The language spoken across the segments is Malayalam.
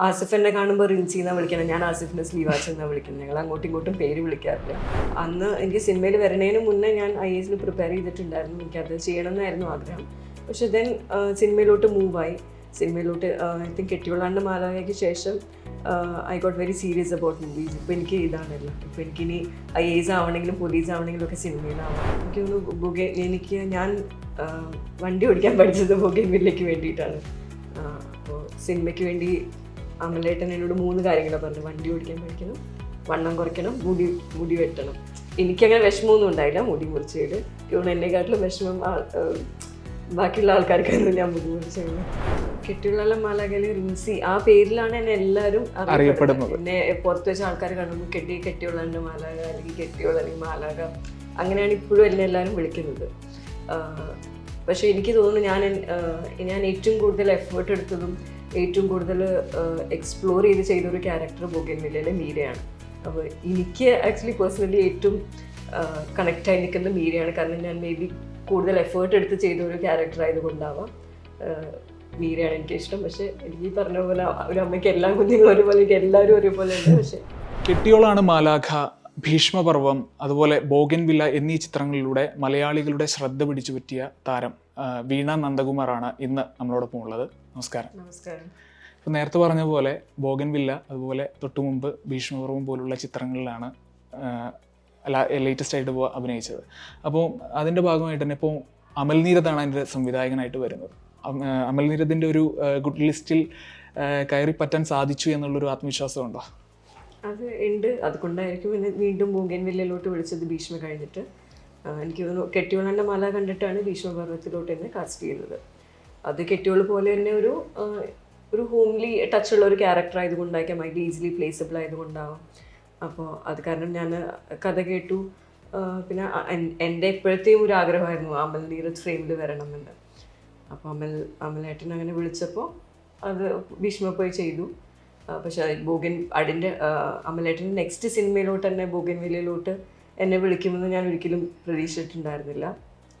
ആസിഫ് എന്നെ കാണുമ്പോൾ റിൻസി എന്നാ വിളിക്കണം. ഞാൻ ആസിഫിനെ സ്ലീവാച്ച് എന്നാ വിളിക്കുന്നത് ഞങ്ങൾ അങ്ങോട്ടും ഇങ്ങോട്ടും പേര് വിളിക്കാറില്ല. അന്ന് എനിക്ക് സിനിമയിൽ വരണേന് മുന്നേ ഞാൻ ഐ എസിന് പ്രിപ്പയർ ചെയ്തിട്ടുണ്ടായിരുന്നു. എനിക്കത് ചെയ്യണമെന്നായിരുന്നു ആഗ്രഹം. പക്ഷെ ദെൻ സിനിമയിലോട്ട് മൂവായി സിനിമയിലോട്ട് ഐ തിങ്ക് കെട്ടിയുള്ളാണ്ട് മാലാഖയ്ക്ക് ശേഷം I got very serious about movies ഇപ്പോൾ എനിക്ക് ഇതാണല്ലോ ഇപ്പോൾ എനിക്കിനി ഐ എസ് ആവണമെങ്കിലും പോലീസ് ആവണമെങ്കിലും ഒക്കെ സിനിമയിലാവണം എനിക്ക് തോന്നുന്നു ബുഗെ എനിക്ക് ഞാൻ വണ്ടി ഓടിക്കാൻ പഠിച്ചത് ബുഗെൻ വില്ലയ്ക്ക് വേണ്ടിയിട്ടാണ്. അപ്പോൾ സിനിമയ്ക്ക് വേണ്ടി അമലേട്ടൻ എന്നോട് മൂന്ന് കാര്യങ്ങളാണ് പറഞ്ഞു. വണ്ടി ഓടിക്കാൻ പഠിക്കണം വണ്ണം കുറയ്ക്കണം മുടി മുടി വെട്ടണം. എനിക്കങ്ങനെ വിഷമമൊന്നും ഉണ്ടായില്ല. മുടി മുറിച്ചതിൽ ഇവിടെ എന്നെക്കാട്ടിലും വിഷമം ബാക്കിയുള്ള ആൾക്കാർക്കായിരുന്നു ഞാൻ മുടി മുറിച്ചത് കെട്ടിയുള്ള മാലാകലി റിൻസി ആ പേരിലാണ് എന്നെ എല്ലാവരും അറിയപ്പെടുന്നത്. എന്നെ പുറത്ത് വെച്ച ആൾക്കാർ കാണുമ്പോൾ കെട്ടി കെട്ടിയുള്ള മാലാക അല്ലെങ്കിൽ കെട്ടിയുള്ള അല്ലെങ്കിൽ മാലാക. അങ്ങനെയാണ് ഇപ്പോഴും എന്നെ എല്ലാവരും വിളിക്കുന്നത്. പക്ഷേ എനിക്ക് തോന്നുന്നു ഞാൻ ഞാൻ ഏറ്റവും കൂടുതൽ എഫേർട്ട് എടുത്തതും ഏറ്റവും കൂടുതൽ എക്സ്പ്ലോർ ചെയ്ത് ചെയ്ത ഒരു ക്യാരക്ടർ ബോഗൻവില്ലയിലെ മീരയാണ്. അപ്പോൾ എനിക്ക് ആക്ച്വലി പേഴ്സണലി ഏറ്റവും കണക്റ്റായി നിൽക്കുന്ന മീരയാണ്. കാരണം ഞാൻ മേ ബി കൂടുതൽ എഫേർട്ട് എടുത്ത് ചെയ്ത ഒരു ക്യാരക്ടർ ആയതുകൊണ്ടാവാം മീരയാണ് എനിക്ക് ഇഷ്ടം പക്ഷേ എനിക്ക് പറഞ്ഞ പോലെ ഒരു അമ്മയ്ക്ക് എല്ലാം കുഞ്ഞുങ്ങളും ഒരുപോലെ എനിക്ക് എല്ലാവരും ഒരുപോലെ ഉണ്ട്. പക്ഷേ കെട്ടിയോളാണ് മാലാഖ ഭീഷ്മപർവം അതുപോലെ ബോഗൻവില്ല എന്നീ ചിത്രങ്ങളിലൂടെ മലയാളികളുടെ ശ്രദ്ധ പിടിച്ചു പറ്റിയ താരം വീണ നന്ദകുമാറാണ് ഇന്ന് നമ്മളോടൊപ്പം ഉള്ളത്. നമസ്കാരം. നമസ്കാരം. ഇപ്പം നേരത്തെ പറഞ്ഞ പോലെ ബോഗൻവില്ല അതുപോലെ തൊട്ടു മുമ്പ് ഭീഷ്മപർവം പോലുള്ള ചിത്രങ്ങളിലാണ് ലേറ്റസ്റ്റ് ആയിട്ട് അഭിനയിച്ചത്. അപ്പോൾ അതിന്റെ ഭാഗമായിട്ട് തന്നെ ഇപ്പോൾ അമൽ നീരദാണ് അതിന്റെ സംവിധായകനായിട്ട് വരുന്നത്. അം- അമൽ നീരദിന്റെ ഒരു ഗുഡ് ലിസ്റ്റിൽ കയറി പറ്റാൻ സാധിച്ചു എന്നുള്ളൊരു ആത്മവിശ്വാസം ഉണ്ടോ? അത് ഉണ്ട്. അതുകൊണ്ടായിരിക്കും പിന്നെ വീണ്ടും മൂങ്കൻ വില്ലയിലോട്ട് വിളിച്ചത് ഭീഷ്മ കഴിഞ്ഞിട്ട്. എനിക്ക് തോന്നുന്നു കെട്ടിയോളന്റെ മല കണ്ടിട്ടാണ് ഭീഷ്മ പർവത്തിലോട്ട് എന്നെ കാസ്റ്റ് ചെയ്യുന്നത്. അത് കെട്ടിയോൾ പോലെ തന്നെ ഒരു ഒരു ഹോംലി ടച്ച് ഉള്ള ഒരു ക്യാരക്ടർ ആയതുകൊണ്ടായിരിക്കാം അതിൽ ഈസിലി പ്ലേസബിൾ ആയതുകൊണ്ടാവാം. അപ്പോൾ അത് കാരണം ഞാൻ കഥ കേട്ടു. പിന്നെ എന്റെ എപ്പോഴത്തെയും ഒരു ആഗ്രഹമായിരുന്നു അമൽ നീരജ് ഫ്രെയിമിൽ വരണമെന്ന്. അപ്പോൾ അമൽ അമലേട്ടൻ അങ്ങനെ വിളിച്ചപ്പോൾ അത് ഭീഷ്മ പോയി ചെയ്തു. പക്ഷെ ബോഗൻ അടിന്റെ അമലേട്ടന്റെ നെക്സ്റ്റ് സിനിമയിലോട്ട് തന്നെ ബോഗൻ വിലയിലോട്ട് എന്നെ വിളിക്കുമെന്ന് ഞാൻ ഒരിക്കലും പ്രതീക്ഷിച്ചിട്ടുണ്ടായിരുന്നില്ല.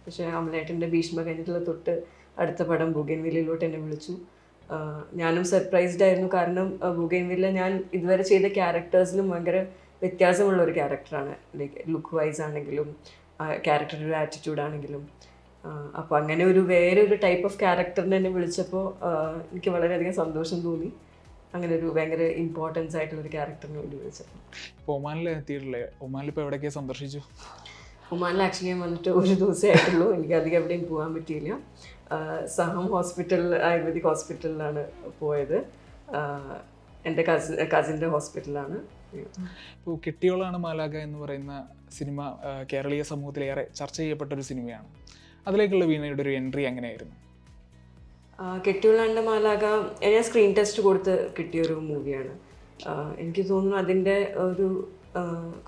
പക്ഷേ അമലേട്ടന്റെ ഭീഷ്മ കഴിഞ്ഞിട്ടുള്ള തൊട്ട് അടുത്ത പടം ബുഗേൻവില്ലയിലോട്ട് എന്നെ വിളിച്ചു. ഞാനും സർപ്രൈസ്ഡ് ആയിരുന്നു. കാരണം ബുഗേൻവില്ല വില്ല ഞാൻ ഇതുവരെ ചെയ്ത ക്യാരക്ടേഴ്സിലും ഭയങ്കര വ്യത്യാസമുള്ള ഒരു ക്യാരക്ടറാണ്. ലൈക്ക് ലുക്ക് വൈസ് ആണെങ്കിലും ക്യാരക്ടറുടെ ഒരു ആറ്റിറ്റ്യൂഡ് ആണെങ്കിലും അപ്പോൾ അങ്ങനെ ഒരു വേറെ ഒരു ടൈപ്പ് ഓഫ് ക്യാരക്ടറിനെ എന്നെ വിളിച്ചപ്പോൾ എനിക്ക് വളരെയധികം സന്തോഷം തോന്നി. അങ്ങനെ ഒരു ഭയങ്കര ഇമ്പോർട്ടൻസ് ആയിട്ടുള്ള ഒരു ക്യാരക്ടറിന് വേണ്ടി വിളിച്ചപ്പോൾ ഇപ്പോൾ ഒമാനിൽ എത്തിയിട്ടില്ലേ? ഒമാനിൽ ഇപ്പോൾ എവിടെയൊക്കെ സന്ദർശിച്ചു? ഒമാനിൽ ആക്ച്വലി ഞാൻ വന്നിട്ട് ഒരു ദിവസമേ ആയിട്ടുള്ളൂ. എനിക്ക് അധികം എവിടെയും പോകാൻ പറ്റിയില്ല. സഹം ഹോസ്പിറ്റൽ ആയുർവേദിക് ഹോസ്പിറ്റലിലാണ് പോയത്. എന്റെ കസിൻ കസിന്റെ ഹോസ്പിറ്റലാണ്. ഇപ്പോൾ കെട്ടിയോളാണ് മാലാഗ എന്ന് പറയുന്ന സിനിമ കേരളീയ സമൂഹത്തിലേറെ ചർച്ച ചെയ്യപ്പെട്ട ഒരു സിനിമയാണ്. അതിലേക്കുള്ള വീണയുടെ ഒരു എൻട്രി എങ്ങനെയായിരുന്നു? കെട്ടിയുള്ളാണ്ട് മാലാക ഞാൻ സ്ക്രീൻ ടെസ്റ്റ് കൊടുത്ത് കിട്ടിയൊരു മൂവിയാണ്. എനിക്ക് തോന്നുന്നു അതിന്റെ ഒരു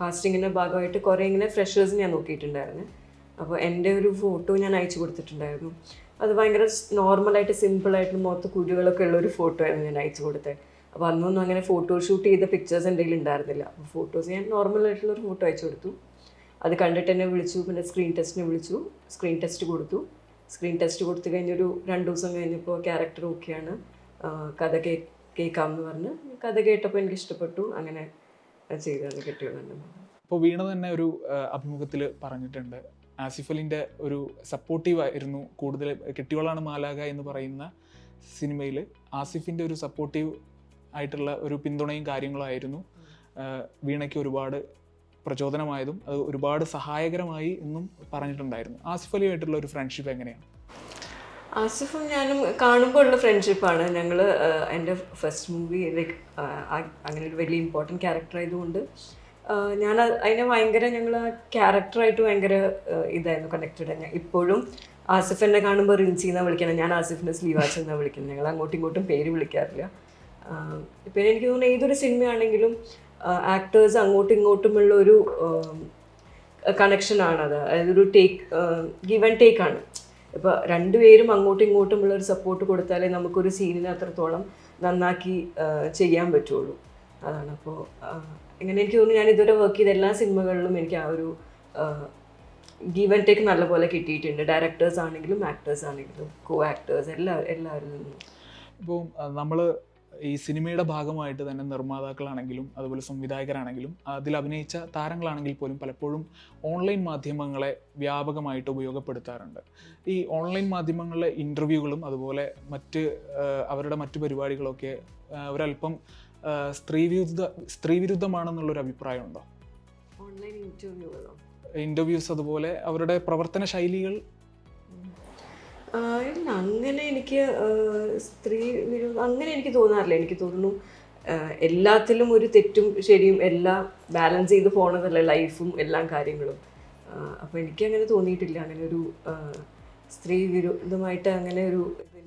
കാസ്റ്റിങ്ങിന്റെ ഭാഗമായിട്ട് കുറേ ഇങ്ങനെ ഫ്രഷേഴ്സ് ഞാൻ നോക്കിയിട്ടുണ്ടായിരുന്നു. അപ്പോൾ എന്റെ ഒരു ഫോട്ടോ ഞാൻ അയച്ചു കൊടുത്തിട്ടുണ്ടായിരുന്നു. അത് ഭയങ്കര നോർമലായിട്ട് സിമ്പിളായിട്ട് മുഖത്ത് കുഴികളൊക്കെ ഉള്ള ഒരു ഫോട്ടോ ആയിരുന്നു ഞാൻ അയച്ചു കൊടുത്തത് അപ്പോൾ അന്നൊന്നും അങ്ങനെ ഫോട്ടോ ഷൂട്ട് ചെയ്ത പിക്ചേഴ്സ് എന്റെ കയ്യിൽ ഉണ്ടായിരുന്നില്ല. അപ്പോൾ ഫോട്ടോസ് ഞാൻ നോർമലായിട്ടുള്ള ഒരു ഫോട്ടോ അയച്ചു കൊടുത്തു. അത് കണ്ടിട്ട് തന്നെ വിളിച്ചു പിന്നെ സ്ക്രീൻ ടെസ്റ്റിന് വിളിച്ചു. സ്ക്രീൻ ടെസ്റ്റ് കൊടുത്തു. സ്ക്രീൻ ടെസ്റ്റ് കൊടുത്തു കഴിഞ്ഞൊരു രണ്ട് ദിവസം കഴിഞ്ഞപ്പോൾ ക്യാരക്ടർ ഓക്കെയാണ് കഥ കേ കേൾക്കാമെന്ന് പറഞ്ഞ് കഥ കേട്ടപ്പോൾ എനിക്ക് ഇഷ്ടപ്പെട്ടു. അങ്ങനെ ചെയ്തത് കെട്ടിയോളുണ്ട് അപ്പോൾ വീണ തന്നെ ഒരു അഭിമുഖത്തിൽ പറഞ്ഞിട്ടുണ്ട്. ആസിഫ് അലിന്റെ ഒരു സപ്പോർട്ടീവ് ആയിരുന്നു കൂടുതൽ കെട്ടിയോളാണ് മാലാഖ എന്ന് പറയുന്ന സിനിമയിൽ ആസിഫിന്റെ ഒരു സപ്പോർട്ടീവ് ആയിട്ടുള്ള ഒരു പിന്തുണയും കാര്യങ്ങളായിരുന്നു വീണയ്ക്ക് ഒരുപാട് പ്രചോദനമായതും അത് ഒരുപാട് സഹായകരമായി എന്നും പറഞ്ഞിട്ടുണ്ടായിരുന്നു. ആസിഫ് അലിയുമായിട്ടുള്ള ഒരു ഫ്രണ്ട്ഷിപ്പ് എങ്ങനെയാണ്? ആസിഫും ഞാനും കാണുമ്പോൾ ഉള്ള ഫ്രണ്ട്ഷിപ്പാണ് ഞങ്ങൾ എന്റെ ഫസ്റ്റ് മൂവി ലൈക്ക് അങ്ങനെ ഒരു വലിയ ഇമ്പോർട്ടന്റ് ക്യാരക്ടർ ആയതുകൊണ്ട് ഞാൻ അതിനെ ഭയങ്കര ഞങ്ങൾ ക്യാരക്ടറായിട്ട് ഭയങ്കര ഇതായിരുന്നു കണക്റ്റഡ് ഇപ്പോഴും ആസിഫ് എന്നെ കാണുമ്പോൾ റിൻസി എന്നാണ് വിളിക്കണം. ഞാൻ ആസിഫിനെ സ്ലീവാസ് എന്നാണ് വിളിക്കുന്നത് ഞങ്ങൾ അങ്ങോട്ടും ഇങ്ങോട്ടും പേര് വിളിക്കാറില്ല. പിന്നെ എനിക്ക് തോന്നുന്നു ഏതൊരു സിനിമയാണെങ്കിലും ആക്ടേഴ്സ് അങ്ങോട്ടും ഇങ്ങോട്ടുമുള്ള ഒരു കണക്ഷനാണ് അത്. അതായത് ഒരു ടേക്ക് ഗിവ് ആൻഡ് ടേക്ക് ആണ്. ഇപ്പോൾ രണ്ടുപേരും അങ്ങോട്ടും ഇങ്ങോട്ടുമുള്ള ഒരു സപ്പോർട്ട് കൊടുത്താലേ നമുക്കൊരു സീനിനെ അത്രത്തോളം നന്നാക്കി ചെയ്യാൻ പറ്റുള്ളൂ. അതാണ് അപ്പോൾ ഇങ്ങനെ എനിക്ക് തോന്നുന്നു ഞാൻ ഇതുവരെ വർക്ക് ചെയ്ത എല്ലാ സിനിമകളിലും എനിക്ക് ആ ഒരു ഗീവ് ആൻഡ് ടേക്ക് നല്ലപോലെ കിട്ടിയിട്ടുണ്ട്. ഡയറക്ടേഴ്സ് ആണെങ്കിലും ആക്ടേഴ്സ് ആണെങ്കിലും കോ ആക്ടേഴ്സ് എല്ലാ എല്ലാവരിൽ നിന്നും. ഇപ്പോൾ നമ്മൾ ഈ സിനിമയുടെ ഭാഗമായിട്ട് തന്നെ നിർമ്മാതാക്കളാണെങ്കിലും അതുപോലെ സംവിധായകരാണെങ്കിലും അതിൽ അഭിനയിച്ച താരങ്ങളാണെങ്കിൽ പോലും പലപ്പോഴും ഓൺലൈൻ മാധ്യമങ്ങളെ വ്യാപകമായിട്ട് ഉപയോഗപ്പെടുത്താറുണ്ട്. ഈ ഓൺലൈൻ മാധ്യമങ്ങളിലെ ഇന്റർവ്യൂകളും അതുപോലെ മറ്റ് അവരുടെ മറ്റു പരിപാടികളൊക്കെ ഒരല്പം സ്ത്രീവിരുദ്ധ സ്ത്രീവിരുദ്ധമാണെന്നുള്ളൊരു അഭിപ്രായമുണ്ടോ? ഓൺലൈൻ ഇന്റർവ്യൂസ് അതുപോലെ അവരുടെ പ്രവർത്തന ശൈലികൾ? ഇല്ല അങ്ങനെ എനിക്ക് സ്ത്രീ വിരുദ്ധ അങ്ങനെ എനിക്ക് തോന്നാറില്ല. എനിക്ക് തോന്നുന്നു എല്ലാത്തിലും ഒരു തെറ്റും ശരിയും എല്ലാം ബാലൻസ് ചെയ്ത് പോണതല്ല ലൈഫും എല്ലാ കാര്യങ്ങളും. അപ്പോൾ അപ്പൊ എനിക്ക് അങ്ങനെ തോന്നിയിട്ടില്ല. അങ്ങനെ ഒരു സ്ത്രീ വിരുദ്ധമായിട്ട് അങ്ങനെ ഒരു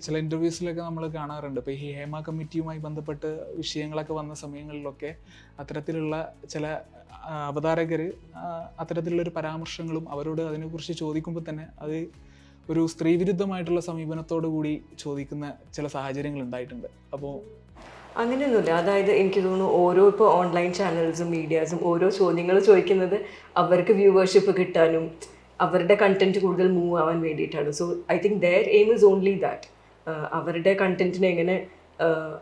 ചില ഇന്റർവ്യൂസിലൊക്കെ നമ്മൾ കാണാറുണ്ട്. ഇപ്പോൾ ഈ ഹേമ കമ്മിറ്റിയുമായി ബന്ധപ്പെട്ട് വിഷയങ്ങളൊക്കെ വന്ന സമയങ്ങളിലൊക്കെ അത്തരത്തിലുള്ള ചില അവതാരകർ അത്തരത്തിലുള്ളൊരു പരാമർശങ്ങളും അവരോട് അതിനെക്കുറിച്ച് ചോദിക്കുമ്പോൾ തന്നെ അത് ഒരു സ്ത്രീവിരുദ്ധമായിട്ടുള്ള സമീപനത്തോടു കൂടി ചോദിക്കുന്ന ചില സാഹചര്യങ്ങൾ ഉണ്ടായിട്ടുണ്ട്. അപ്പോൾ അങ്ങനെയൊന്നുമില്ല. അതായത് എനിക്ക് തോന്നുന്നു ഓരോ ഇപ്പോൾ ഓൺലൈൻ ചാനൽസും മീഡിയാസും ഓരോ ചോദ്യങ്ങൾ ചോദിക്കുന്നത് അവർക്ക് വ്യൂവേർഷിപ്പ് കിട്ടാനും അവരുടെ കണ്ടന്റ് കൂടുതൽ മൂവ് ആവാൻ വേണ്ടിയിട്ടാണ്. So I think their aim is only that അവരുടെ കണ്ടന്റിനെ എങ്ങനെ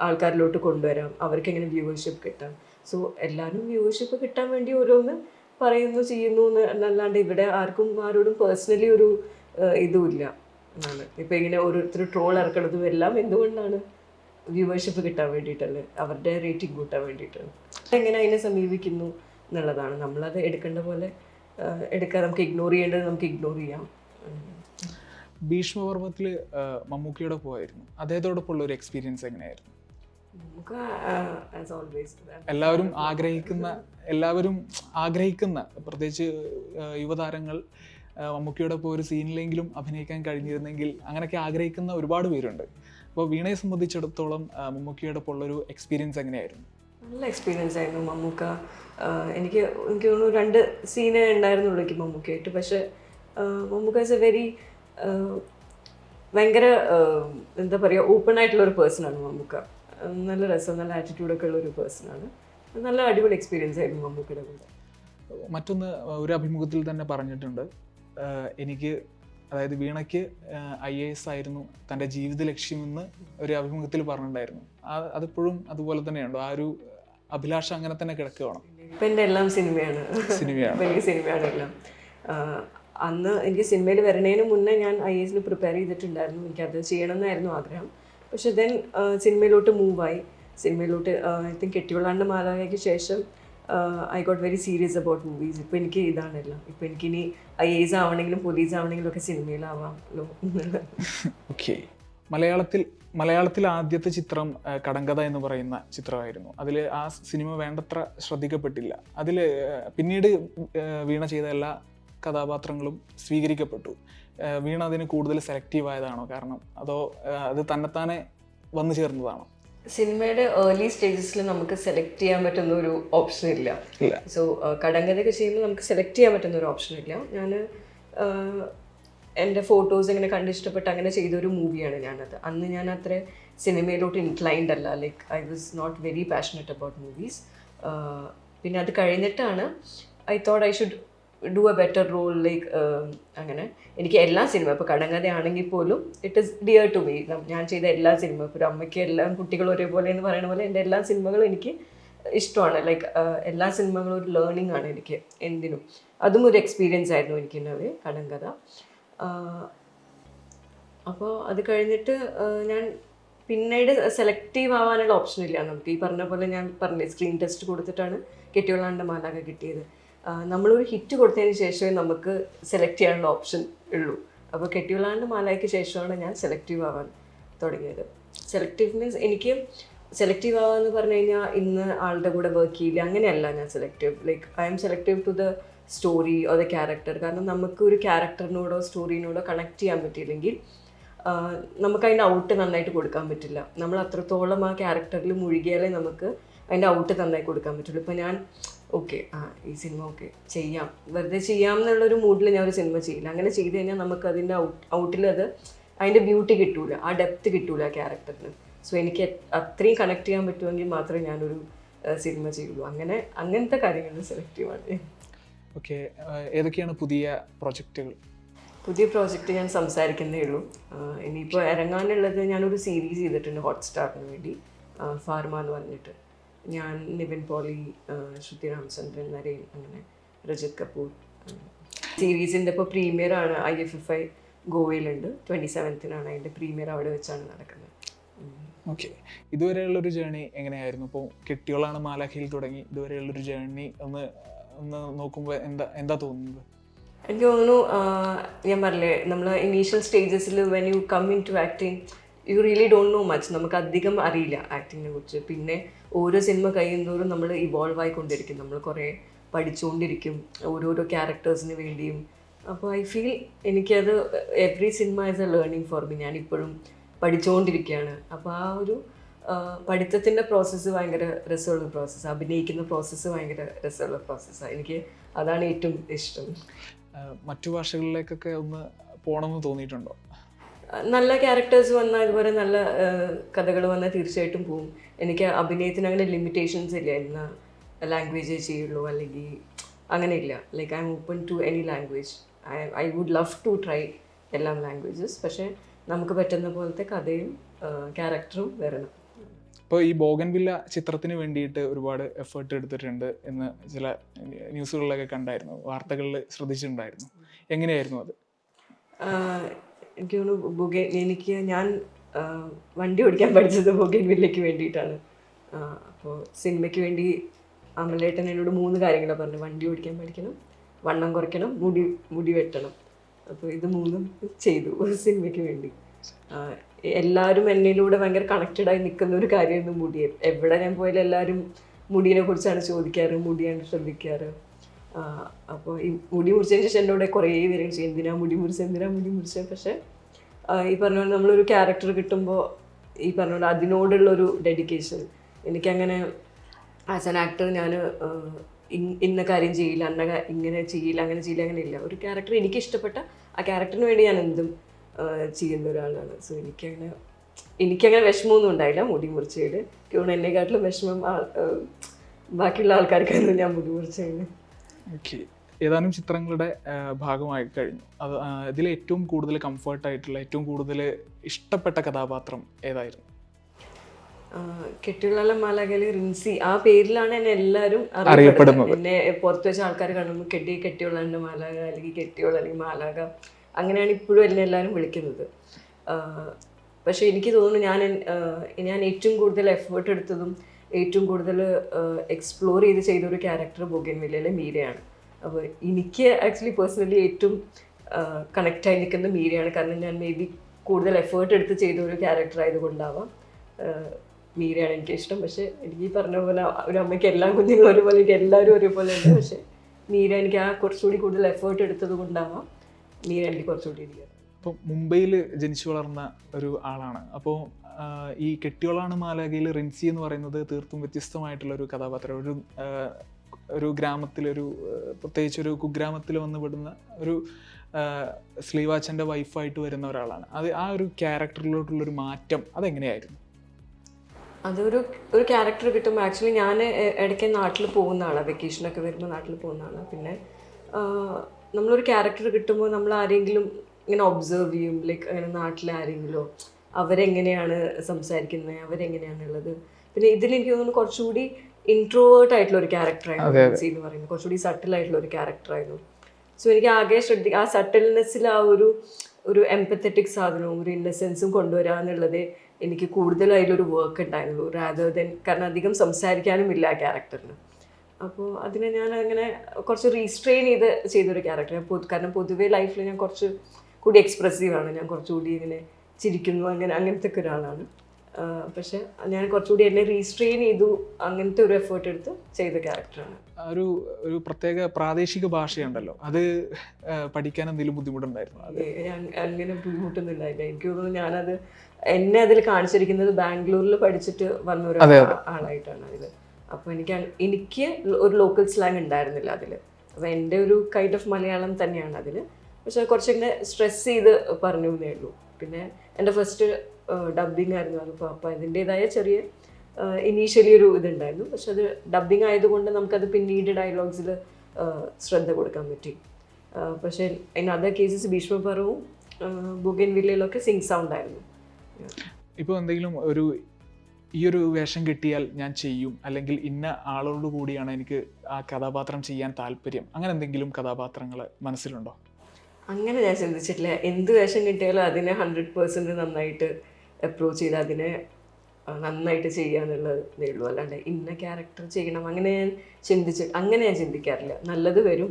ആൾക്കാരിലോട്ട് കൊണ്ടുവരാം അവർക്ക് എങ്ങനെ വ്യൂവർഷിപ്പ് കിട്ടാം. സോ എല്ലാവരും വ്യൂവർഷിപ്പ് കിട്ടാൻ വേണ്ടി ഓരോന്ന് പറയുന്നു ചെയ്യുന്നു എന്ന് എന്നല്ലാണ്ട് ഇവിടെ ആർക്കും ആരോടും പേഴ്സണലി ഒരു ഇതുമില്ല. എന്നാണ്. ഇപ്പം ഇങ്ങനെ ഓരോരുത്തർ ട്രോൾ ഇറക്കണതും എല്ലാം എന്തുകൊണ്ടാണ് വ്യൂവേഴ്ഷിപ്പ് കിട്ടാൻ വേണ്ടിയിട്ടല്ലേ? അവരുടെ റേറ്റിംഗ് കൂട്ടാൻ വേണ്ടിയിട്ടാണ്. എങ്ങനെ അതിനെ സമീപിക്കുന്നു എന്നുള്ളതാണ്. നമ്മളത് എടുക്കേണ്ട പോലെ എടുക്കാൻ നമുക്ക് ഇഗ്നോർ ചെയ്യേണ്ടത് നമുക്ക് ഇഗ്നോർ ചെയ്യാം. ഭീഷ്മപർവത്തിൽ മമ്മൂക്കിയുടെ പോയായിരുന്നു അദ്ദേഹത്തോടൊപ്പമുള്ള ഒരു എക്സ്പീരിയൻസ് എങ്ങനെയായിരുന്നു? എല്ലാവരും ആഗ്രഹിക്കുന്ന എല്ലാവരും ആഗ്രഹിക്കുന്ന പ്രത്യേകിച്ച് യുവതാരങ്ങൾ മമ്മൂക്കിയുടെ ഇപ്പോൾ ഒരു സീനിലെങ്കിലും അഭിനയിക്കാൻ കഴിഞ്ഞിരുന്നെങ്കിൽ അങ്ങനെയൊക്കെ ആഗ്രഹിക്കുന്ന ഒരുപാട് പേരുണ്ട്. അപ്പോൾ വീണയെ സംബന്ധിച്ചിടത്തോളം മമ്മൂക്കിയുടെ ഉള്ളൊരു എക്സ്പീരിയൻസ് എങ്ങനെയായിരുന്നു? നല്ല എക്സ്പീരിയൻസ് ആയിരുന്നു മമ്മൂക്ക. എനിക്ക് എനിക്ക് തോന്നുന്നു രണ്ട് സീനേ ഉണ്ടായിരുന്നുള്ളൂ എനിക്ക് മമ്മൂക്കയായിട്ട്. പക്ഷേ മമ്മൂക്ക ഇസ് എ വെരി ഭയങ്കര എന്താ പറയുക ഓപ്പൺ ആയിട്ടുള്ള ഒരു പേഴ്സണാണ് മമ്മൂക്ക. നല്ല രസം നല്ല ആറ്റിറ്റ്യൂഡൊക്കെ ഉള്ള ഒരു പേഴ്സണാണ് നല്ല അടിപൊളി എക്സ്പീരിയൻസ് ആയിരുന്നു മമ്മൂക്കയുടെ കൂടെ. മറ്റൊന്ന് ഒരു അഭിമുഖത്തിൽ തന്നെ പറഞ്ഞിട്ടുണ്ട്. എനിക്ക് അതായത് വീണയ്ക്ക് ഐ എ എസ് ആയിരുന്നു തന്റെ ജീവിത ലക്ഷ്യമെന്ന് ഒരു അഭിമുഖത്തിൽ പറഞ്ഞിട്ടുണ്ടായിരുന്നു. അതിപ്പോഴും അതുപോലെ തന്നെയുണ്ടോ? ആ ഒരു അഭിലാഷം അങ്ങനെ തന്നെ കിടക്കുകയാണ്? ഇപ്പം എന്റെ എല്ലാം സിനിമയാണ്. സിനിമയാണ്. വലിയ സിനിമയാണ് എല്ലാം. അന്ന് എനിക്ക് സിനിമയിൽ വരണേന് മുന്നേ ഞാൻ ഐ എസിന് പ്രിപ്പയർ ചെയ്തിട്ടുണ്ടായിരുന്നു. എനിക്കത് ചെയ്യണമെന്നായിരുന്നു ആഗ്രഹം. പക്ഷെ ദെൻ സിനിമയിലോട്ട് മൂവായി സിനിമയിലോട്ട് ഐ തിങ്ക് കെട്ടിയുള്ളാണ്ട് മാലാകയ്ക്ക് ശേഷം I got very serious about movies ഇപ്പം എനിക്ക് ഇതാണല്ലോ ഇപ്പം എനിക്കിനി ഐ എസ് ആവണമെങ്കിലും പോലീസ് ആവണമെങ്കിലും ഒക്കെ സിനിമയിലാവാമല്ലോ ഓക്കെ മലയാളത്തിൽ മലയാളത്തിൽ ആദ്യത്തെ ചിത്രം കടങ്കഥ എന്ന് പറയുന്ന ചിത്രമായിരുന്നു. അതിൽ ആ സിനിമ വേണ്ടത്ര ശ്രദ്ധിക്കപ്പെട്ടില്ല. അതിൽ പിന്നീട് വീണ ചെയ്ത എല്ലാ കഥാപാത്രങ്ങളും സ്വീകരിക്കപ്പെട്ടു. വീണ അതിന് കൂടുതൽ സെലക്റ്റീവ് ആയതാണോ കാരണം? അതോ അത് തന്നെത്താനെ വന്നു ചേർന്നതാണോ? സിനിമയുടെ ഏർലി സ്റ്റേജസിൽ നമുക്ക് സെലക്ട് ചെയ്യാൻ പറ്റുന്ന ഒരു ഓപ്ഷൻ ഇല്ല. ഇല്ല സോ കടങ്കഥയൊക്കെ ചെയ്യുമ്പോൾ നമുക്ക് സെലക്ട് ചെയ്യാൻ പറ്റുന്ന ഒരു ഓപ്ഷൻ ഇല്ല ഞാൻ എന്റെ ഫോട്ടോസ് ഇങ്ങനെ കണ്ട് ഇഷ്ടപ്പെട്ട് അങ്ങനെ ചെയ്തൊരു മൂവിയാണ് ഞാനത്. അന്ന് ഞാൻ അത്ര സിനിമയിലോട്ട് ഇൻക്ലൈൻഡ് അല്ല. Like I was not very passionate about movies പിന്നെ അത് കഴിഞ്ഞിട്ടാണ് I thought I should do a better role like അങ്ങനെ. എനിക്ക് എല്ലാ സിനിമ ഇപ്പോൾ കടങ്കഥയാണെങ്കിൽ പോലും it is dear to me ഞാൻ ചെയ്ത എല്ലാ സിനിമ ഇപ്പോൾ അമ്മയ്ക്ക് എല്ലാം കുട്ടികൾ ഒരേപോലെ എന്ന് പറയുന്ന പോലെ എന്റെ എല്ലാ സിനിമകളും എനിക്ക് ഇഷ്ടമാണ്. ലൈക്ക് എല്ലാ സിനിമകളും ഒരു ലേണിംഗ് ആണ് എനിക്ക് എന്തിനും. അതും ഒരു എക്സ്പീരിയൻസ് ആയിരുന്നു എനിക്ക് ഇന്നവേ കടങ്കഥ. അപ്പോൾ അത് കഴിഞ്ഞിട്ട് ഞാൻ പിന്നീട് സെലക്റ്റീവ് ആവാനുള്ള ഓപ്ഷൻ ഇല്ല നമുക്ക്. ഈ പറഞ്ഞ പോലെ ഞാൻ പറഞ്ഞു സ്ക്രീൻ ടെസ്റ്റ് കൊടുത്തിട്ടാണ് കെട്ടിയുള്ള മാലാക കിട്ടിയത്. നമ്മളൊരു ഹിറ്റ് കൊടുത്തതിന് ശേഷമേ നമുക്ക് സെലക്ട് ചെയ്യാനുള്ള ഓപ്ഷൻ ഉള്ളൂ. അപ്പോൾ കെട്ടിവിളാണ്ട് മാലായ്ക്ക് ശേഷമാണ് ഞാൻ സെലക്റ്റീവ് ആവാൻ തുടങ്ങിയത്. സെലക്റ്റീവ് മീൻസ് എനിക്ക് സെലക്റ്റീവ് ആവാന്ന് പറഞ്ഞു കഴിഞ്ഞാൽ ഇന്ന് ആളുടെ കൂടെ വർക്ക് ചെയ്യില്ല. അങ്ങനെയല്ല ഞാൻ selective like I am selective to the story or the character കാരണം നമുക്ക് ഒരു ക്യാരക്ടറിനോടോ സ്റ്റോറിനോടോ കണക്ട് ചെയ്യാൻ പറ്റിയില്ലെങ്കിൽ നമുക്ക് അതിന്റെ ഔട്ട് നന്നായിട്ട് കൊടുക്കാൻ പറ്റില്ല. നമ്മൾ അത്രത്തോളം ആ ക്യാരക്ടറിൽ മുഴുകിയാലേ നമുക്ക് അതിന്റെ ഔട്ട് നന്നായി കൊടുക്കാൻ പറ്റുള്ളൂ. ഇപ്പോൾ ഞാൻ ഓക്കെ ആ ഈ സിനിമ ഓക്കെ ചെയ്യാം. വെറുതെ ചെയ്യാം എന്നുള്ളൊരു മൂഡിൽ ഞാൻ ഒരു സിനിമ ചെയ്യില്ല. അങ്ങനെ ചെയ്ത് കഴിഞ്ഞാൽ നമുക്ക് അതിന്റെ ഔട്ട് ഔട്ടിൽ അത് അതിന്റെ ബ്യൂട്ടി കിട്ടൂല. ആ ഡെപ്ത് കിട്ടൂല ആ ക്യാരക്ടറിന് സോ എനിക്ക് അത്രയും കണക്ട് ചെയ്യാൻ പറ്റുമെങ്കിൽ മാത്രമേ ഞാനൊരു സിനിമ ചെയ്യുള്ളൂ. അങ്ങനെ അങ്ങനത്തെ കാര്യങ്ങൾ സെലക്റ്റീവാണ് ഓക്കെ ഏതൊക്കെയാണ് പുതിയ പ്രോജക്റ്റുകൾ? പുതിയ പ്രോജക്റ്റ് ഞാൻ സംസാരിക്കുന്നേ ഉള്ളൂ. ഇനിയിപ്പോൾ ഇറങ്ങാനുള്ളത് ഞാനൊരു സീരീസ് ചെയ്തിട്ടുണ്ട് ഹോട്ട്സ്റ്റാറിന് വേണ്ടി. ഫാർമ എന്ന് പറഞ്ഞിട്ട്. ഞാൻ നിവിൻ പോളി ശ്രുതി രാമചന്ദ്രൻ നരേൻ അങ്ങനെ രജത് കപൂർ സീരീസിന്റെ ഇപ്പോൾ പ്രീമിയർ ആണ് ഐ എഫ് എഫ് ഐ ഗോവയിലുണ്ട്. ട്വന്റി സെവൻത്തിനാണ് അതിന്റെ പ്രീമിയർ അവിടെ വെച്ചാണ് നടക്കുന്നത്. ഓക്കെ ഇതുവരെയുള്ള ഒരു ജേണി എങ്ങനെയായിരുന്നു? ഇപ്പോൾ കെട്ടികളാണ് മാലാഖയിൽ തുടങ്ങി. ഇതുവരെയുള്ള ഒരു ജേണി ഒന്ന് ഒന്ന് നോക്കുമ്പോൾ എന്താ എന്താ തോന്നുന്നത്? എനിക്ക് തോന്നുന്നു ഞാൻ പറഞ്ഞില്ലേ നമ്മൾ initial സ്റ്റേജസിൽ when you come in to acting you really don't know much നമുക്ക് അധികം അറിയില്ല ആക്ടിങ്ങിനെ കുറിച്ച്. പിന്നെ ഓരോ സിനിമ കഴിയുന്നതോറും നമ്മൾ ഇവോൾവ് ആയിക്കൊണ്ടിരിക്കും. നമ്മൾ കുറേ പഠിച്ചുകൊണ്ടിരിക്കും ഓരോരോ ക്യാരക്ടേഴ്സിന് വേണ്ടിയും. അപ്പോൾ ഐ ഫീൽ എനിക്കത് every cinema as a learning for me ഞാനിപ്പോഴും പഠിച്ചുകൊണ്ടിരിക്കുകയാണ് അപ്പോൾ ആ ഒരു പഠിത്തത്തിന്റെ പ്രോസസ്സ് ഭയങ്കര രസമുള്ള പ്രോസസ്സ് അഭിനയിക്കുന്ന പ്രോസസ്സ് ഭയങ്കര രസമുള്ള പ്രോസസ്സാണ് എനിക്ക് അതാണ് ഏറ്റവും ഇഷ്ടം. മറ്റു ഭാഷകളിലേക്കൊക്കെ ഒന്ന് പോകണമെന്ന് തോന്നിയിട്ടുണ്ടോ? നല്ല ക്യാരക്ടേഴ്സ് വന്നാൽ ഇതുപോലെ നല്ല കഥകൾ വന്നാൽ തീർച്ചയായിട്ടും പോവും. എനിക്ക് അഭിനയത്തിന് അങ്ങനെ ലിമിറ്റേഷൻസ് ഇല്ല. എന്ന ലാംഗ്വേജേ ചെയ്യുള്ളൂ അല്ലെങ്കിൽ അങ്ങനെയില്ല. Like I am open to any language I I would love to try എല്ലാം ലാംഗ്വേജസ് പക്ഷേ നമുക്ക് പറ്റുന്ന പോലത്തെ കഥയും ക്യാരക്ടറും വരണം ഇപ്പോൾ ഈ ബോഗൻവില്ല ചിത്രത്തിന് വേണ്ടിയിട്ട് ഒരുപാട് എഫേർട്ട് എടുത്തിട്ടുണ്ട് എന്ന് ചില ന്യൂസുകളിലൊക്കെ കണ്ടായിരുന്നു. വാർത്തകളിൽ ശ്രദ്ധിച്ചിട്ടുണ്ടായിരുന്നു. എങ്ങനെയായിരുന്നു അത്? എനിക്ക് തോന്നുന്നു ബുഗെ എനിക്ക് ഞാൻ വണ്ടി ഓടിക്കാൻ പഠിച്ചത് ബുഗേൻ വില്ലയ്ക്ക് വേണ്ടിയിട്ടാണ് അപ്പോൾ സിനിമയ്ക്ക് വേണ്ടി അമലേട്ടൻ എന്നോട് മൂന്ന് കാര്യങ്ങളാണ് പറഞ്ഞു. വണ്ടി ഓടിക്കാൻ പഠിക്കണം വണ്ണം കുറയ്ക്കണം മുടി മുടി വെട്ടണം. അപ്പോൾ ഇത് മൂന്നും ചെയ്തു സിനിമയ്ക്ക് വേണ്ടി. എല്ലാവരും എന്നിലൂടെ ഭയങ്കര കണക്റ്റഡായി നിൽക്കുന്ന ഒരു കാര്യമായിരുന്നു മുടി. എവിടെ ഞാൻ പോയാലും എല്ലാവരും മുടിയെ കുറിച്ചാണ് ചോദിക്കാറ് മുടിയാണ് ശ്രദ്ധിക്കാറ്. അപ്പോൾ ഈ മുടി മുറിച്ചതിന് ശേഷം എന്നോട് കുറേ പേര് ചെയ്യും. എന്തിനാ മുടി മുറിച്ചത് എന്തിനാ മുടി മുറിച്ചത് പക്ഷേ ഈ പറഞ്ഞ പോലെ നമ്മളൊരു ക്യാരക്ടർ കിട്ടുമ്പോൾ ഈ പറഞ്ഞ പോലെ അതിനോടുള്ളൊരു ഡെഡിക്കേഷൻ എനിക്കങ്ങനെ ആസ് ആൻ ആക്ടർ ഞാൻ ഇന്ന കാര്യം ചെയ്യില്ല അന്ന ഇങ്ങനെ ചെയ്യില്ല അങ്ങനെ ചെയ്യില്ല അങ്ങനെ ഇല്ല. ഒരു ക്യാരക്ടർ എനിക്ക് ഇഷ്ടപ്പെട്ട ആ ക്യാരക്ടറിന് വേണ്ടി ഞാൻ എന്തും ചെയ്യുന്ന ഒരാളാണ്. സോ എനിക്കങ്ങനെ എനിക്കങ്ങനെ വിഷമമൊന്നും ഉണ്ടായില്ല മുടി മുറിച്ചതിൽ കാരണം എന്നെക്കാട്ടിലും വിഷമം ബാക്കിയുള്ള ആൾക്കാർക്കായിരുന്നു ഞാൻ മുടി മുറിച്ചതിന് ഓക്കെ. ഏതാനും ചിത്രങ്ങളുടെ ഭാഗമായി കഴിഞ്ഞു. അത് ഇതിൽ ഏറ്റവും കൂടുതൽ കംഫർട്ട് ആയിട്ടുള്ള ഏറ്റവും കൂടുതൽ ഇഷ്ടപ്പെട്ട കഥാപാത്രം ഏതായിരുന്നു? കെട്ടിയുള്ള മാലാകൽ റിൻസി. ആ പേരിലാണ് എന്നെ എല്ലാവരും അറിയപ്പെടുന്നത്. എന്നെ പുറത്ത് വെച്ച ആൾക്കാർ കാണുമ്പോൾ കെട്ടി കെട്ടിയുള്ള മാലാക അല്ലെങ്കിൽ കെട്ടിയുള്ള അല്ലെങ്കിൽ മാലാക അങ്ങനെയാണ് ഇപ്പോഴും എന്നെ എല്ലാവരും വിളിക്കുന്നത്. പക്ഷെ എനിക്ക് തോന്നുന്നു ഞാൻ ഞാൻ ഏറ്റവും കൂടുതൽ എഫേർട്ട് എടുത്തതും ഏറ്റവും കൂടുതൽ എക്സ്പ്ലോർ ചെയ്ത് ചെയ്ത ഒരു ക്യാരക്ടർ ബോഗൻവില്ലയിലെ മീരയാണ്. അപ്പോൾ എനിക്ക് ആക്ച്വലി പേഴ്സണലി ഏറ്റവും കണക്റ്റ് ആയി നിൽക്കുന്ന മീരയാണ്. കാരണം ഞാൻ മേ ബി കൂടുതൽ എഫേർട്ട് എടുത്ത് ചെയ്ത ഒരു ക്യാരക്ടർ ആയതുകൊണ്ടാവാം മീരയാണ് എനിക്ക് ഇഷ്ടം പക്ഷെ എനിക്ക് ഈ പറഞ്ഞ പോലെ ഒരു അമ്മയ്ക്ക് എല്ലാം കുഞ്ഞുങ്ങളും ഒരുപോലെ എനിക്ക് എല്ലാവരും ഒരുപോലെ ഉണ്ട്. പക്ഷെ മീര എനിക്ക് ആ കുറച്ചുകൂടി കൂടുതൽ എഫേർട്ട് എടുത്തത് കൊണ്ടാവാം മീര എനിക്ക് കുറച്ചുകൂടി ഇരിക്കുക അപ്പോൾ മുംബൈയിൽ ജനിച്ചു വളർന്ന ഒരു ആളാണ്. അപ്പോൾ ഈ കെട്ടിയോളാണ് മാലാഖയിൽ റിൻസി എന്ന് പറയുന്നത് തീർത്തും വ്യത്യസ്തമായിട്ടുള്ള ഒരു കഥാപാത്രം. ഒരു ഒരു ഗ്രാമത്തിലൊരു പ്രത്യേകിച്ച് ഒരു കുഗ്രാമത്തിൽ വന്ന് പെടുന്ന ഒരു സ്ലീവാച്ചന്റെ വൈഫായിട്ട് വരുന്ന ഒരാളാണ്. അത് ആ ഒരു ക്യാരക്ടറിലോട്ടുള്ളൊരു മാറ്റം അതെങ്ങനെയായിരുന്നു? അതൊരു ഒരു ക്യാരക്ടർ കിട്ടുമ്പോൾ ആക്ച്വലി ഞാൻ ഇടയ്ക്ക് നാട്ടിൽ പോകുന്ന ആളാണ്. വെക്കേഷനൊക്കെ വരുമ്പോൾ നാട്ടിൽ പോകുന്ന ആളാണ്. പിന്നെ നമ്മളൊരു ക്യാരക്ടർ കിട്ടുമ്പോൾ നമ്മൾ ആരെങ്കിലും ഇങ്ങനെ ഒബ്സർവ് ചെയ്യും ലൈക്ക് അങ്ങനെ നാട്ടിലെ ആരെങ്കിലോ അവരെങ്ങനെയാണ് സംസാരിക്കുന്നത് അവരെങ്ങനെയാണുള്ളത്? പിന്നെ ഇതിൽ എനിക്ക് തോന്നുന്നു കുറച്ചുകൂടി ഇൻട്രോവേർട്ട് ആയിട്ടുള്ള ഒരു ക്യാരക്ടറായിരുന്നു എന്ന് പറയുന്നത്. കുറച്ചുകൂടി സട്ടിൽ ആയിട്ടുള്ള ഒരു ക്യാരക്ടറായിരുന്നു സോ എനിക്ക് ആകെ ശ്രദ്ധി ആ സട്ടിൽനെസ്സിൽ ആ ഒരു ഒരു എംപത്തറ്റിക് സാധനവും ഒരു ഇന്നസെൻസും കൊണ്ടുവരാന്നുള്ളത് എനിക്ക് കൂടുതൽ അതിലൊരു വർക്ക് ഉണ്ടായിരുന്നു റാദർ ദെൻ കാരണം അധികം സംസാരിക്കാനും ഇല്ല ആ ക്യാരക്ടറിന് അപ്പോൾ അതിനെ ഞാൻ അങ്ങനെ കുറച്ച് റീസ്ട്രെയിൻ ചെയ്ത് ചെയ്തൊരു ക്യാരക്ടർ കാരണം പൊതുവേ ലൈഫിൽ ഞാൻ കുറച്ച് കൂടി എക്സ്പ്രസീവ് ആണ്. ഞാൻ കുറച്ചുകൂടി ഇങ്ങനെ ചിരിക്കുന്നു അങ്ങനെ അങ്ങനത്തെ ഒക്കെ ഒരാളാണ്. പക്ഷെ ഞാൻ കുറച്ചുകൂടി എന്നെ റീസ്ട്രെയിൻ ചെയ്തു അങ്ങനത്തെ ഒരു എഫേർട്ട് എടുത്ത് ചെയ്ത ക്യാരക്ടറാണ് ഒരു ഒരു പ്രത്യേക പ്രാദേശിക ഭാഷയുണ്ടല്ലോ. അത് പഠിക്കാൻ എന്തെങ്കിലും ബുദ്ധിമുട്ടുണ്ടായിരുന്നു അങ്ങനെ ബുദ്ധിമുട്ടൊന്നും ഉണ്ടായില്ല എനിക്ക് തോന്നുന്നു ഞാനത് എന്നെ അതിൽ കാണിച്ചിരിക്കുന്നത് ബാംഗ്ലൂരിൽ പഠിച്ചിട്ട് വന്ന ഒരു ആളായിട്ടാണ് അതിൽ അപ്പോൾ എനിക്ക് എനിക്ക് ഒരു ലോക്കൽ സ്ലാങ് ഉണ്ടായിരുന്നില്ല അതിൽ അപ്പോൾ എന്റെ ഒരു കൈൻഡ് ഓഫ് മലയാളം തന്നെയാണ് അതിൽ പക്ഷെ കുറച്ചിങ്ങനെ സ്ട്രെസ് ചെയ്ത് പറഞ്ഞു എന്നേ ഉള്ളൂ. പിന്നെ എന്റെ ഫസ്റ്റ് ഡബിങ് ആയിരുന്നു അതിപ്പോൾ അപ്പോൾ അതിന്റെതായ ചെറിയ ഇനീഷ്യലി ഒരു ഇതുണ്ടായിരുന്നു. പക്ഷെ അത് ഡബിങ് ആയതുകൊണ്ട് നമുക്കത് പിന്നീട് ഡയലോഗ്സിൽ ശ്രദ്ധ കൊടുക്കാൻ പറ്റി. പക്ഷെ പക്ഷേ ഇൻ അതർ കേസസ് ഭീഷ്മപർവും ബുഗൻ വില്ലയിലൊക്കെ സിങ് സൗണ്ട് ആയിരുന്നു. ഇപ്പോൾ എന്തെങ്കിലും ഒരു ഈ ഒരു വേഷം കിട്ടിയാൽ ഞാൻ ചെയ്യും അല്ലെങ്കിൽ ഇന്ന ആളോട് കൂടിയാണ് എനിക്ക് ആ കഥാപാത്രം ചെയ്യാൻ താല്പര്യം അങ്ങനെ എന്തെങ്കിലും കഥാപാത്രങ്ങൾ മനസ്സിലുണ്ടോ? അങ്ങനെ ഞാൻ ചിന്തിച്ചിട്ടില്ല. എന്ത് വേഷം കിട്ടിയാലും അതിനെ ഹൺഡ്രഡ് പേഴ്സന്റ് നന്നായിട്ട് അപ്രോച്ച് ചെയ്ത് അതിനെ നന്നായിട്ട് ചെയ്യാന്നുള്ളതേ ഉള്ളൂ. അല്ലാണ്ട് ഇന്ന ക്യാരക്ടർ ചെയ്യണം അങ്ങനെ ഞാൻ ചിന്തിച്ച് അങ്ങനെ ഞാൻ ചിന്തിക്കാറില്ല. നല്ലത് വരും.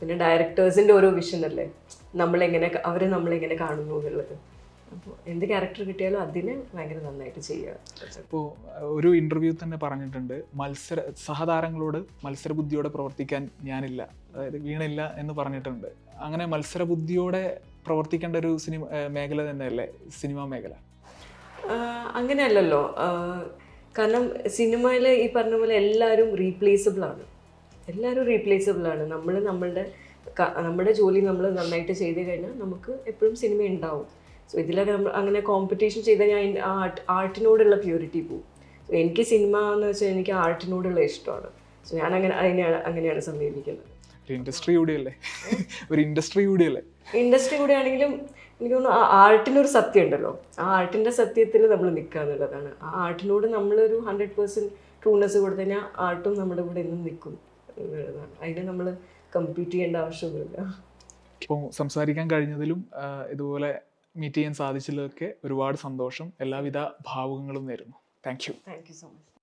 പിന്നെ ഡയറക്ടേഴ്സിന്റെ ഓരോ വിഷൻ അല്ലേ? നമ്മളെങ്ങനെ അവർ നമ്മളെങ്ങനെ കാണുന്നു എന്നുള്ളത്. അപ്പോൾ എന്ത് ക്യാരക്ടർ കിട്ടിയാലും അതിനെ ഭയങ്കര നന്നായിട്ട് ചെയ്യുക ഇപ്പോൾ ഒരു ഇന്റർവ്യൂ തന്നെ പറഞ്ഞിട്ടുണ്ട്. മത്സര സഹതാരങ്ങളോട് മത്സരബുദ്ധിയോടെ പ്രവർത്തിക്കാൻ ഞാനില്ല. അതായത് വീണില്ല എന്ന് പറഞ്ഞിട്ടുണ്ട്. അങ്ങനെ മത്സര ബുദ്ധിയോടെ പ്രവർത്തിക്കേണ്ട ഒരു സിനിമ മേഖല തന്നെയല്ലേ? സിനിമാ മേഖല. അങ്ങനെയല്ലല്ലോ. കാരണം സിനിമയിൽ ഈ പറഞ്ഞ പോലെ എല്ലാവരും റീപ്ലേസബിൾ ആണ്. എല്ലാവരും റീപ്ലേസബിൾ ആണ്. നമ്മൾ നമ്മളുടെ നമ്മുടെ ജോലി നമ്മൾ നന്നായിട്ട് ചെയ്ത് കഴിഞ്ഞാൽ നമുക്ക് എപ്പോഴും സിനിമ ഉണ്ടാവും. സോ ഇതിലൊക്കെ നമ്മൾ അങ്ങനെ കോമ്പറ്റീഷൻ ചെയ്താൽ ഞാൻ ആർട്ട് ആർട്ടിനോടുള്ള പ്യൂരിറ്റി പോവും. സോ എനിക്ക് സിനിമ എന്ന് വെച്ചാൽ എനിക്ക് ആർട്ടിനോടുള്ള ഇഷ്ടമാണ്. സോ ഞാൻ അങ്ങനെ അതിനെയാണ് അങ്ങനെയാണ് സമീപിക്കുന്നത്. ഇൻഡസ്ട്രി കൂടിയല്ലേ ഒരു ഇൻഡസ്ട്രി കൂടിയല്ലേ ഇൻഡസ്ട്രി കൂടെ ആണെങ്കിലും എനിക്ക് തോന്നുന്നു ആ ആർട്ടിനൊരു സത്യം ഉണ്ടല്ലോ. ആ ആർട്ടിന്റെ സത്യത്തിൽ നമ്മൾ നിൽക്കുക എന്നുള്ളതാണ്. ആ ആർട്ടിനോട് നമ്മളൊരു ഹൺഡ്രഡ് പേഴ്സന്റ് ട്രൂനെസ് കൊടുത്തു കഴിഞ്ഞാൽ ആർട്ടും നമ്മുടെ കൂടെ എന്നും നിൽക്കും എന്നുള്ളതാണ്. അതിന് നമ്മൾ കമ്പീറ്റ് ചെയ്യേണ്ട ആവശ്യമൊന്നുമില്ല. ഇപ്പോൾ സംസാരിക്കാൻ കഴിഞ്ഞതിലും ഇതുപോലെ മീറ്റ് ചെയ്യാൻ സാധിച്ചതിലൊക്കെ ഒരുപാട് സന്തോഷം. എല്ലാവിധ ഭാവുകങ്ങളും നേരുന്നു. Thank you thank you so much